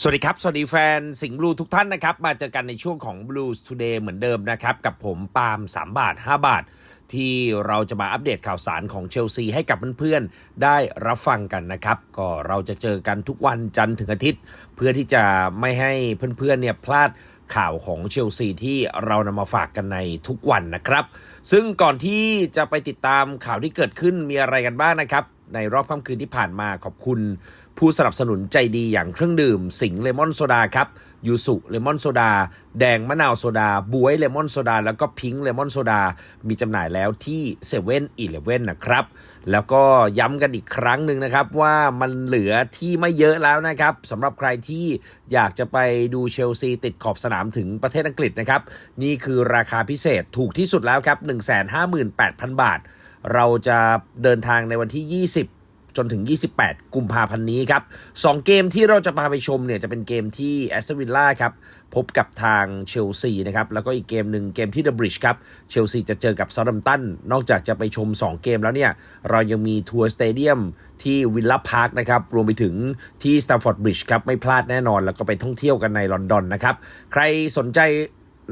สวัสดีครับ สวัสดีแฟนสิงห์บลูทุกท่านนะครับ มาเจอกันในช่วงของ Blues Today เหมือนเดิมนะครับ กับผมปาล์ม3 บาท 5 บาท ที่เราจะมาอัปเดตข่าวสารของเชลซีให้กับเพื่อนๆ ได้รับฟังกันนะครับ ก็เราจะเจอกันทุกวันจันทร์ถึงอาทิตย์ เพื่อที่จะไม่ให้เพื่อนๆเนี่ยพลาดข่าวของเชลซีที่เรานำมาฝากกันในทุกวันนะครับ ซึ่งก่อนที่จะไปติดตามข่าวที่เกิดขึ้นมีอะไรกันบ้างนะครับ ในรอบค่ำคืนที่ผ่านมาขอบคุณ ผู้สนับสนุนใจดีอย่างเครื่องดื่ม สิงเลมอนโซดาครับยูสุเลมอนโซดา แดงมะนาวโซดาบวยเลมอนโซดา แล้วก็พิงค์เลมอนโซดา มีจำหน่ายแล้วที่เซเว่นอีเลฟเว่นนะครับ แล้วก็ย้ำกันอีกครั้งหนึ่งนะครับ ว่ามันเหลือที่ไม่เยอะแล้วนะครับสำหรับใครที่อยากจะไปดูเชลซีติดขอบสนามถึงประเทศอังกฤษนะครับ นี่คือราคาพิเศษถูกที่สุดแล้วครับ 158,000 บาท เราจะเดินทางในวันที่ 20 จนถึง 28 กุมภาพันธ์นี้ครับ2เกมที่เราจะพาไปชมเนี่ยจะเป็นเกมที่แอสตันวิลล่าครับพบกับทางเชลซีนะครับ แล้วก็อีกเกมหนึ่งเกมที่เดอะบริดจ์ครับ เชลซีจะเจอกับซาดัมตัน นอกจากจะไปชม 2 เกมแล้วเนี่ย เรายังมีทัวร์สเตเดียมที่วิลล่าพาร์คนะครับ รวมไปถึงที่สแตมฟอร์ดบริดจ์ครับ ไม่พลาดแน่นอน แล้วก็ไปท่องเที่ยวกันในลอนดอนนะครับ ใครสนใจ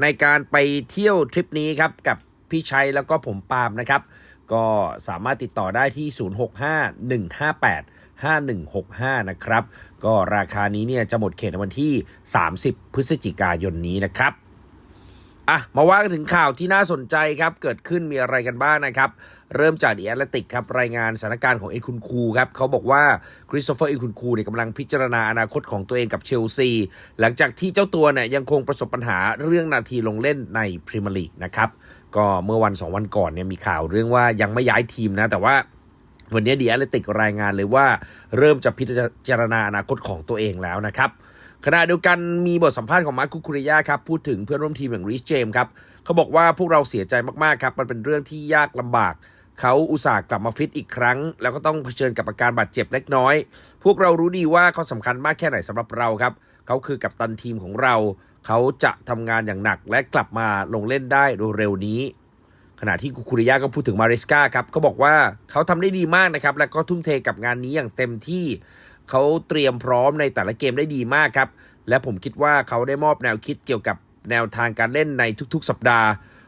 ในการไปเที่ยวทริปนี้ครับกับ พี่ชัยแล้วก็ผมปาล์มนะครับ ก็สามารถติดต่อได้ที่ 065-158 5165 นะครับ ก็ราคานี้เนี่ยจะหมดเขตในวันที่ 30 พฤศจิกายนนี้นะครับ อะมาว่ากันถึงข่าวที่น่าสนใจครับเกิดขึ้นมีอะไรกันบ้างนะครับ เริ่มจากดีแอตเลติกครับรายงานสถานการณ์ของเอ็นคุนคูครับเขาบอกว่าคริสโตเฟอร์เอ็นคุนคูเนี่ยกำลังพิจารณาอนาคตของตัวเองกับเชลซี หลังจากที่เจ้าตัวเนี่ยยังคงประสบปัญหาเรื่องนาทีลงเล่นในพรีเมียร์ลีกนะครับก็เมื่อวัน 2 วันก่อนเนี่ยมีข่าวเรื่องว่ายังไม่ย้ายทีมนะแต่ว่าวันนี้ดีแอตเลติกรายงานเลยว่า เริ่มจะพิจารณาอนาคตของตัวเองแล้วนะครับ ขณะเดียวกันมีบทสัมภาษณ์ของมาร์คคุคุริยาครับพูดถึงเพื่อนร่วมทีมอย่างริชเจมส์ครับเขาบอกว่าพวกเราเสียใจมากๆครับมันเป็นเรื่องที่ยากลำบากเขาอุตส่าห์กลับมาฟิตอีกครั้ง แล้วก็ต้องเผชิญกับอาการบาดเจ็บเล็กน้อย พวกเรารู้ดีว่าเขาสำคัญมากแค่ไหนสำหรับเราครับเขาคือกัปตันทีมของเรา เขาจะทำงานอย่างหนักและกลับมาลงเล่นได้เร็วๆนี้ ขณะที่คุคุริยาก็พูดถึงมาริสกาครับเขาบอกว่าเขาทำได้ดีมากนะครับ และก็ทุ่มเทกับงานนี้อย่างเต็มที่ เขาเตรียมพร้อมในแต่ละเกมได้ดีมากครับ และผมคิดว่าเขาได้มอบแนวคิดเกี่ยวกับแนวทางการเล่นในทุกๆ สัปดาห์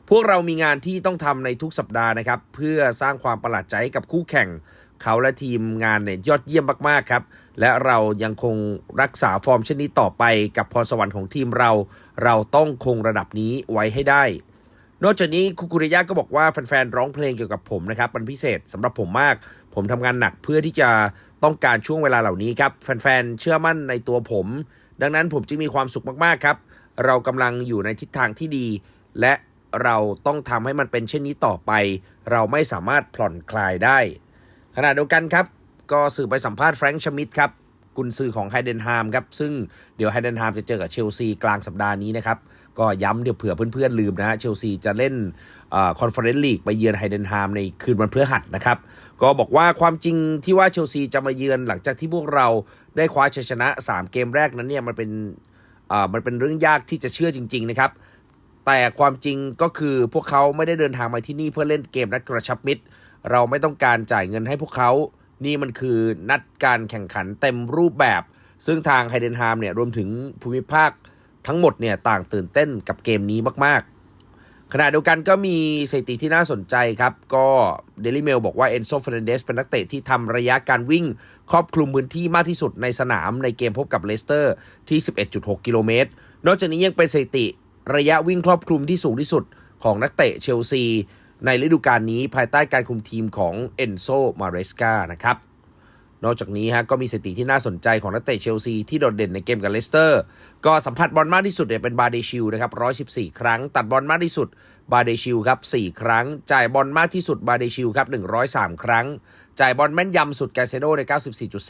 พวกเรามีงานที่ต้องทำในทุกสัปดาห์นะครับ เพื่อสร้างความประหลาดใจให้กับคู่แข่ง เขาและทีมงานเนี่ยยอดเยี่ยมมากๆครับ และเรายังคงรักษาฟอร์มเช่นนี้ต่อไปกับพรสวรรค์ของทีมเรา เราต้องคงระดับนี้ไว้ให้ได้ นอกจากนี้คุกุริยะก็บอกว่าแฟนๆร้องเพลงเกี่ยวกับผมนะครับมันพิเศษสำหรับผมมาก ผมทำงานหนักเพื่อที่จะต้องการช่วงเวลาเหล่านี้ครับแฟนๆเชื่อมั่นในตัวผม ดังนั้นผมจึงมีความสุขมากๆครับ เรากำลังอยู่ในทิศทางที่ดี และเราต้องทำให้มันเป็นเช่นนี้ต่อไป เราไม่สามารถผ่อนคลายได้ ขณะเดียวกันครับ ก็สื่อไปสัมภาษณ์แฟรงค์ชมิดครับกุนซือของไฮเดนฮามครับซึ่งเดี๋ยวไฮเดนฮามจะเจอกับเชลซีกลางสัปดาห์นี้นะครับ ก็ย้ำเดี๋ยวเผื่อเพื่อนๆลืมนะฮะเชลซีจะเล่นคอนเฟอเรนซ์ลีกไปเยือนไฮเดนฮามในคืนวันพฤหัสนะครับ ก็บอกว่าความจริงที่ว่าเชลซีจะมาเยือนหลังจากที่พวกเราได้คว้าชัยชนะ 3 เกมแรกนั้นเนี่ยมันเป็นมันเป็นเรื่องยากที่จะเชื่อจริง ๆ นะครับ แต่ความจริงก็คือพวกเขาไม่ได้เดินทางมาที่นี่เพื่อเล่นเกมนัดกระชับมิตร เราไม่ต้องการจ่ายเงินให้พวกเขา นี่มันคือนัดการแข่งขันเต็มรูปแบบ ซึ่งทางไฮเดนฮามเนี่ยรวมถึงภูมิภาค ทั้งหมดเนี่ยต่างตื่นเต้นกับเกมนี้มาก ๆ ขณะเดียวกันก็มีสถิติที่น่าสนใจครับ ก็เดลิเมลบอกว่าเอนโซฟ e นเดสเป็นนักเตะที่ทำระยะการวิ่ง ครอบคลุมพื้นที่มากที่สุดในสนามในเกมพบกับเลสเตอร์ที่ 11.6 กิโลเมตร นอกจากนี้ยังเป็นสถิติระยะวิ่งครอบคลุมที่สูงที่สุดของนักเตะเชลซีในฤดูกาลนี้ภายใต้การคุมทีมของเอนโซ มาเรสกานะครับ นอกจากนี้ฮะก็มีสถิติที่น่าสนใจของนักเตะเชลซีที่โดดเด่นในเกมกับเลสเตอร์ ก็สัมผัสบอลมากที่สุดเนี่ยเป็นบาเดชิลนะครับ114 ครั้ง ตัดบอลมากที่สุดบาเดชิลครับ4ครั้ง จ่ายบอลมากที่สุดบาเดชิลครับ103 ครั้ง จ่ายบอลแม่นยำสุดแกเซโดใน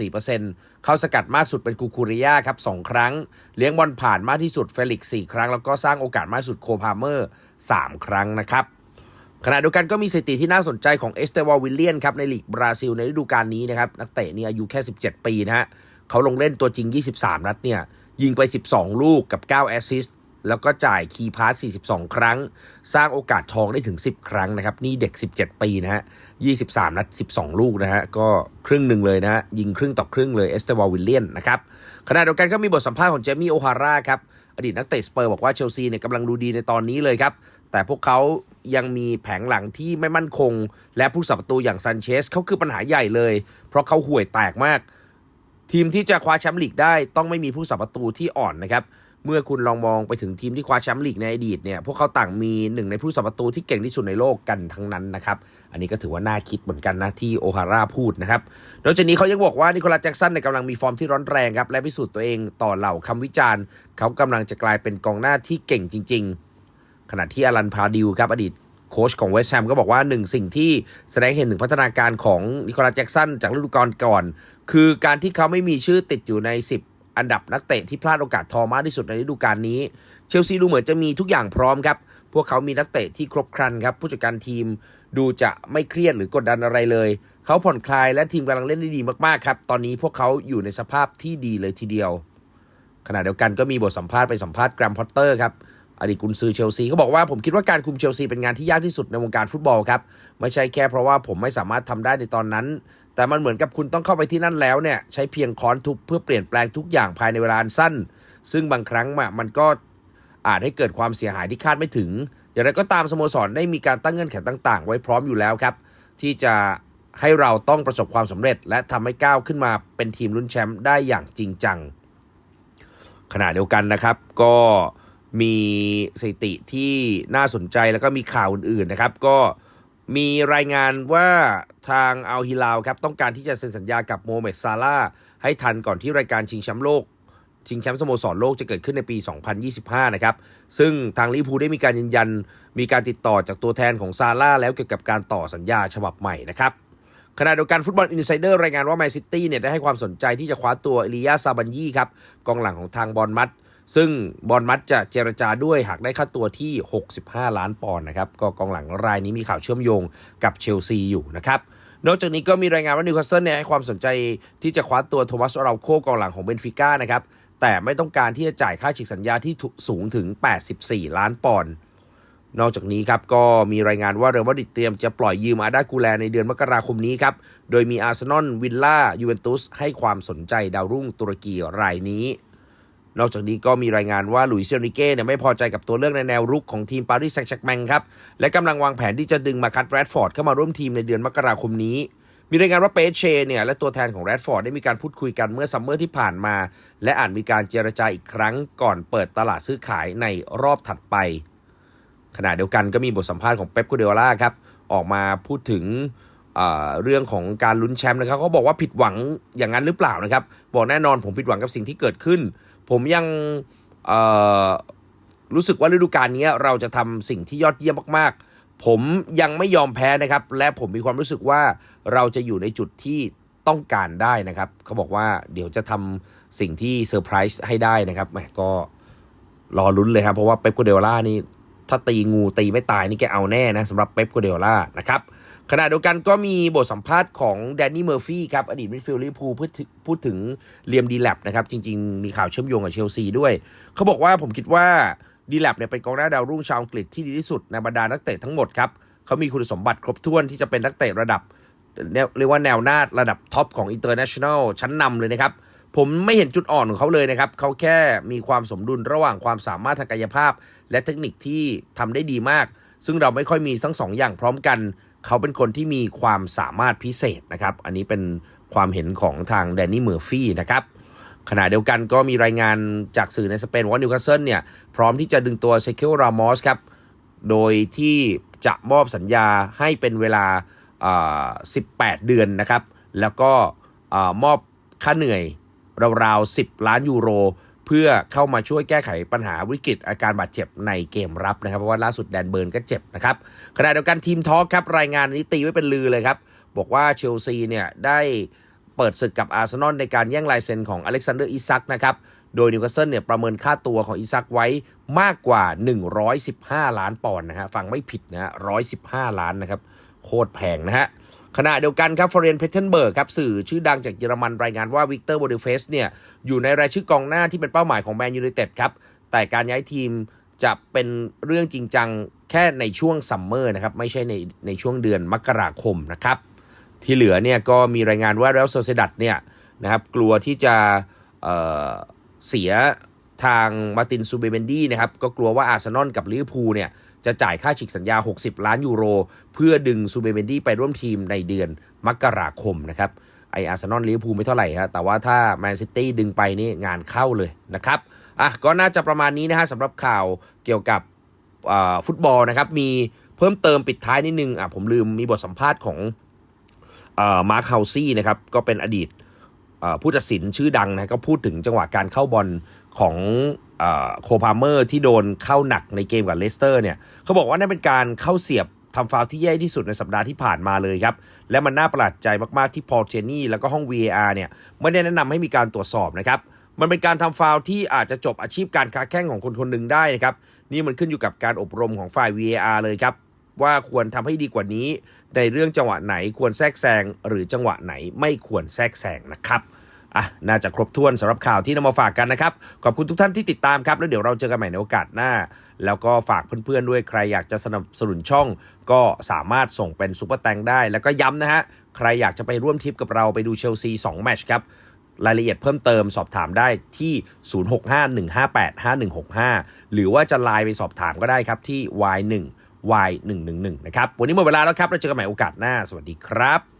94.4%เข้าสกัดมากสุดเป็นคูคูริยาครับ2ครั้ง เลี้ยงบอลผ่านมากที่สุดเฟลิกซ์4ครั้ง แล้วก็สร้างโอกาสมากที่สุดโคพาเมอร์ 3 ครั้งนะครับ ขณะเดียวกันก็มีสถิติที่น่าสนใจของเอสเตวาวิลเลียนครับในลีกบราซิลในฤดูกาลนี้นะครับนักเตะนี่อายุแค่ 17 ปีนะฮะเขาลงเล่นตัวจริง 23 นัดเนี่ยยิงไป 12 ลูกกับ 9 แอสซิสต์แล้วก็จ่ายคีย์พาส 42 ครั้ง สร้างโอกาสทองได้ถึง 10 ครั้งนะครับ นี่เด็ก 17 ปีนะฮะ 23 นัด 12 ลูกนะฮะ ก็ครึ่งหนึ่งเลยนะฮะ ยิงครึ่งต่อครึ่งเลยเอสเตวาวิลเลียนนะครับ ขณะเดียวกันก็มีบทสัมภาษณ์ของเจมี่โอฮาร่าครับ อดีตนักเตะสเปอร์บอกว่าเชลซีเนี่ยกำลังดูดีในตอนนี้เลยครับ แต่พวกเขา ยังมีแผงหลังที่ไม่มั่นคง และผู้สับประตูอย่างซันเชสเขาคือปัญหาใหญ่เลย เพราะเขาห่วยแตกมาก ทีมที่จะคว้าแชมป์ลีกได้ต้องไม่มีผู้สับประตูที่อ่อนนะครับเมื่อคุณลองมองไปถึงทีมที่คว้าแชมป์ลีกในอดีตเนี่ยพวกเขาต่างมีหนึ่งในผู้สับประตูที่เก่งที่สุดในโลกกันทั้งนั้นนะครับ อันนี้ก็ถือว่าน่าคิดเหมือนกันนะที่โอฮาร่าพูดนะครับนอกจากนี้เขายังบอกว่านิโคลัสแจ็กสันเนี่ยกำลังมีฟอร์มที่ร้อนแรงครับและพิสูจน์ตัวเองต่อเหล่าคำวิจารณ์ เขากำลังจะกลายเป็นกองหน้าที่เก่งจริง ๆ ขณะที่อลันพาดิวครับอดีตโค้ชของเวสต์แฮมก็บอกว่าหนึ่งสิ่งที่แสดงเห็นถึงพัฒนาการของนิโคลัสแจ็กสันจากฤดูกาลก่อน คือการที่เขาไม่มีชื่อติดอยู่ใน 10 อันดับนักเตะที่พลาดโอกาสทอมากที่สุดในฤดูกาลนี้ เชลซีดูเหมือนจะมีทุกอย่างพร้อมครับ พวกเขามีนักเตะที่ครบครันครับ ผู้จัดการทีมดูจะไม่เครียดหรือกดดันอะไรเลย เขาผ่อนคลายและทีมกำลังเล่นได้ดีมากๆครับตอนนี้พวกเขาอยู่ในสภาพที่ดีเลยทีเดียวขณะเดียวกันก็มีบทสัมภาษณ์ไปสัมภาษณ์แกรมพอตเตอร์ครับ อดีตกุนซือเชลซีเขาบอกว่าผมคิดว่าการคุมเชลซีเป็นงานที่ยากที่สุดในวงการฟุตบอลครับ ไม่ใช่แค่เพราะว่าผมไม่สามารถทำได้ในตอนนั้น แต่มันเหมือนกับคุณต้องเข้าไปที่นั่นแล้วเนี่ยใช้เพียงค้อนทุบเพื่อเปลี่ยนแปลงทุกอย่างภายในเวลาสั้น ซึ่งบางครั้งมันก็อาจให้เกิดความเสียหายที่คาดไม่ถึง อย่างไรก็ตามสโมสรได้มีการตั้งเงื่อนไขต่าง ๆ ไว้พร้อมอยู่แล้วครับ ที่จะให้เราต้องประสบความสำเร็จ และทำให้ก้าวขึ้นมาเป็นทีมลุ้นแชมป์ได้อย่างจริงจังขณะเดียวกันนะครับก็ มีสถิติที่น่าสนใจแล้วก็มีข่าวอื่นๆนะครับ ก็มีรายงานว่าทางอัลฮิลาลครับต้องการที่จะเซ็นสัญญากับโมเมดซาลาให้ทันก่อนที่รายการชิงแชมป์โลก ชิงแชมป์สโมสรโลกจะเกิดขึ้นในปี 2025 นะครับ ซึ่งทางลิพูได้มีการยืนยัน มีการติดต่อจากตัวแทนของซาร่าแล้วเกี่ยวกับการต่อสัญญาฉบับใหม่นะครับขณะเดียวกันฟุตบอลอินไซเดอร์รายงานว่าแมนซิตี้เนี่ยได้ให้ความสนใจที่จะคว้าตัวเอลียาซาบันยี่ครับกองหลังของทางบอลมัด ซึ่งบอลมัดจะเจรจาด้วยหากได้ค่าตัวที่ 65 ล้านปอนด์นะครับ ก็กองหลังรายนี้มีข่าวเชื่อมโยงกับเชลซีอยู่นะครับนอกจากนี้ก็มีรายงานว่านิวคาสเซิลเนี่ยให้ความสนใจที่จะคว้าตัวโทมัสเราโคกองหลังของเบนฟิก้านะครับ แต่ไม่ต้องการที่จะจ่ายค่าฉีกสัญญาที่สูงถึง 84 ล้านปอนด์นอกจากนี้ครับก็มีรายงานว่าเรอัลมาดริดเตรียมจะปล่อยยืมอาดากูแลในเดือนมกราคมนี้ครับ โดยมีอาร์เซนอลวิลล่ายูเวนตุสให้ความสนใจดาวรุ่งตุรกีรายนี้ นอกจากนี้ก็มีรายงานว่าหลุยส์เซริเก้เนี่ยไม่พอใจกับตัวเลือกในแนวรุกของทีมปารีสแซงต์แชร์แมงครับ และกำลังวางแผนที่จะดึงมาคัตแรดฟอร์ดเข้ามาร่วมทีมในเดือนมกราคมนี้ มีรายงานว่าเปเชเนี่ยและตัวแทนของแรดฟอร์ดได้มีการพูดคุยกันเมื่อซัมเมอร์ที่ผ่านมา และอาจมีการเจรจาอีกครั้งก่อนเปิดตลาดซื้อขายในรอบถัดไป ขณะเดียวกันก็มีบทสัมภาษณ์ของเป๊ปกูเดล่าครับออกมาพูดถึงเอ่อเรื่องของการลุ้นแชมป์นะครับเขาบอกว่าผิดหวังอย่างนั้นหรือเปล่านะครับ บอกแน่นอนผมผิดหวังกับสิ่งที่เกิดขึ้น ผมยังรู้สึกว่าฤดูกาลนี้เราจะทำสิ่งที่ยอดเยี่ยมมาก ๆ ผมยังไม่ยอมแพ้นะครับ และผมมีความรู้สึกว่าเราจะอยู่ในจุดที่ต้องการได้นะครับ เขาบอกว่าเดี๋ยวจะทำสิ่งที่เซอร์ไพรส์ให้ได้นะครับแหมก็รอลุ้นเลยครับ เพราะว่าเป๊ปโกเดล่านี่ ถ้าตีงูตีไม่ตายนี่แกเอาแน่นะสำหรับเป๊ปกูเดล่านะครับขณะเดียวกันก็มีบทสัมภาษณ์ของแดนนี่เมอร์ฟี่ครับอดีตมิดฟิลด์ลิเวอร์พูลพูดถึงพูดถึงเลียมดีแลบนะครับจริง ๆ มีข่าวเชื่อมโยงกับเชลซีด้วย เขาบอกว่าผมคิดว่าดีแลบเนี่ยเป็นกองหน้าดาวรุ่งชาวอังกฤษที่ดีที่สุดในบรรดานักเตะทั้งหมดครับเขามีคุณสมบัติครบถ้วนที่จะเป็นนักเตะระดับเรียกว่าแนวหน้าระดับท็อปของอินเตอร์เนชั่นแนลชั้นนำเลยนะครับ ผมไม่เห็นจุดอ่อนของเขาเลยนะครับ เขาแค่มีความสมดุลระหว่างความสามารถทางกายภาพ และเทคนิคที่ทำได้ดีมาก ซึ่งเราไม่ค่อยมีทั้งสองอย่างพร้อมกัน เขาเป็นคนที่มีความสามารถพิเศษนะครับ อันนี้เป็นความเห็นของทางแดนนี่เมอร์ฟี่นะครับขณะเดียวกันก็มีรายงานจากสื่อในสเปนว่านิวคาสเซิลเนี่ย พร้อมที่จะดึงตัวเซคิลรามอสครับ โดยที่จะมอบสัญญาให้เป็นเวลา 18 เดือนนะครับ แล้วก็อมอบค่าเหนื่อย ราวๆ 10 ล้านยูโร เพื่อเข้ามาช่วยแก้ไขปัญหาวิกฤตอาการบาดเจ็บในเกมรับนะครับ เพราะว่าล่าสุดแดนเบิร์นก็เจ็บนะครับขณะเดียวกันทีมทอล์กครับรายงานนี้ตีไว้เป็นลือเลยครับ บอกว่าเชลซีเนี่ยได้เปิดศึกกับอาร์เซนอลในการแย่งลายเซ็นของอเล็กซานเดอร์อิซักนะครับ โดยนิวคาสเซิลเนี่ยประเมินค่าตัวของอิซักไว้มากกว่า 115 ล้านปอนด์นะฮะ ฟังไม่ผิดนะฮะ115 ล้านนะครับ โคตรแพงนะฮะขณะเดียวกันครับฟอเรนเพเทนเบิร์กครับสื่อชื่อดังจากเยอรมันรายงานว่าวิกเตอร์โบเดเฟสเนี่ยอยู่ในรายชื่อกองหน้าที่เป็นเป้าหมายของแมนยูไนเต็ดครับ แต่การย้ายทีมจะเป็นเรื่องจริงจังแค่ในช่วงซัมเมอร์นะครับ ไม่ใช่ในในช่วงเดือนมกราคมนะครับ ที่เหลือเนี่ยก็มีรายงานว่า Real Sociedad เนี่ยนะครับกลัวที่จะเเสีย ทางมาตินซูเบเบนดี้นะครับก็กลัวว่าอาร์เซนอลกับลิเวอร์พูลเนี่ยจะจ่ายค่าฉีกสัญญา 60 ล้านยูโร เพื่อดึงซูเบเบนดี้ไปร่วมทีมในเดือนมกราคมนะครับไออาร์เซนอลลิเวอร์พูลไม่เท่าไหร่ฮะแต่ว่าถ้าแมนซิตี้ดึงไปนี่งานเข้าเลยนะครับอะก็น่าจะประมาณนี้นะฮะสำหรับข่าวเกี่ยวกับฟุตบอลนะครับมีเพิ่มเติมปิดท้ายนิดนึงอะผมลืมมีบทสัมภาษณ์ของมาร์คเฮาซี่นะครับก็เป็นอดีตผู้ตัดสินชื่อดังนะก็พูดถึงจังหวะการเข้าบอล ของโคพาเมอร์ที่โดนเข้าหนักในเกมกับเลสเตอร์เนี่ยเขาบอกว่านั่นเป็นการเข้าเสียบทำฟาวที่แย่ที่สุดในสัปดาห์ที่ผ่านมาเลยครับ และมันน่าประหลาดใจมาก ๆ ที่พอเจนี่แล้วก็ห้อง VAR เนี่ยไม่ได้แนะนำให้มีการตรวจสอบนะครับ มันเป็นการทำฟาวที่อาจจะจบอาชีพการค้าแข้งของคนคนหนึ่งได้นะครับ นี่มันขึ้นอยู่กับการอบรมของฝ่าย VAR เลยครับ ว่าควรทำให้ดีกว่านี้ ในเรื่องจังหวะไหนควรแทรกแซงหรือจังหวะไหนไม่ควรแทรกแซงนะครับ อะน่าจะครบถ้วนสำหรับข่าวที่นำมาฝากกันนะครับ ขอบคุณทุกท่านที่ติดตามครับ แล้วเดี๋ยวเราเจอกันใหม่ในโอกาสหน้า แล้วก็ฝากเพื่อนๆด้วยใครอยากจะสนับสนุนช่อง ก็สามารถส่งเป็นซุปเปอร์แตงได้ แล้วก็ย้ำนะฮะใครอยากจะไปร่วมทริปกับเราไปดูเชลซี2แมตช์ครับรายละเอียดเพิ่มเติมสอบถามได้ที่ 0651585165 หรือว่าจะไลน์ไปสอบถามก็ได้ครับที่ y1 y111 นะครับ วันนี้หมดเวลาแล้วครับ เราเจอกันใหม่โอกาสหน้า สวัสดีครับ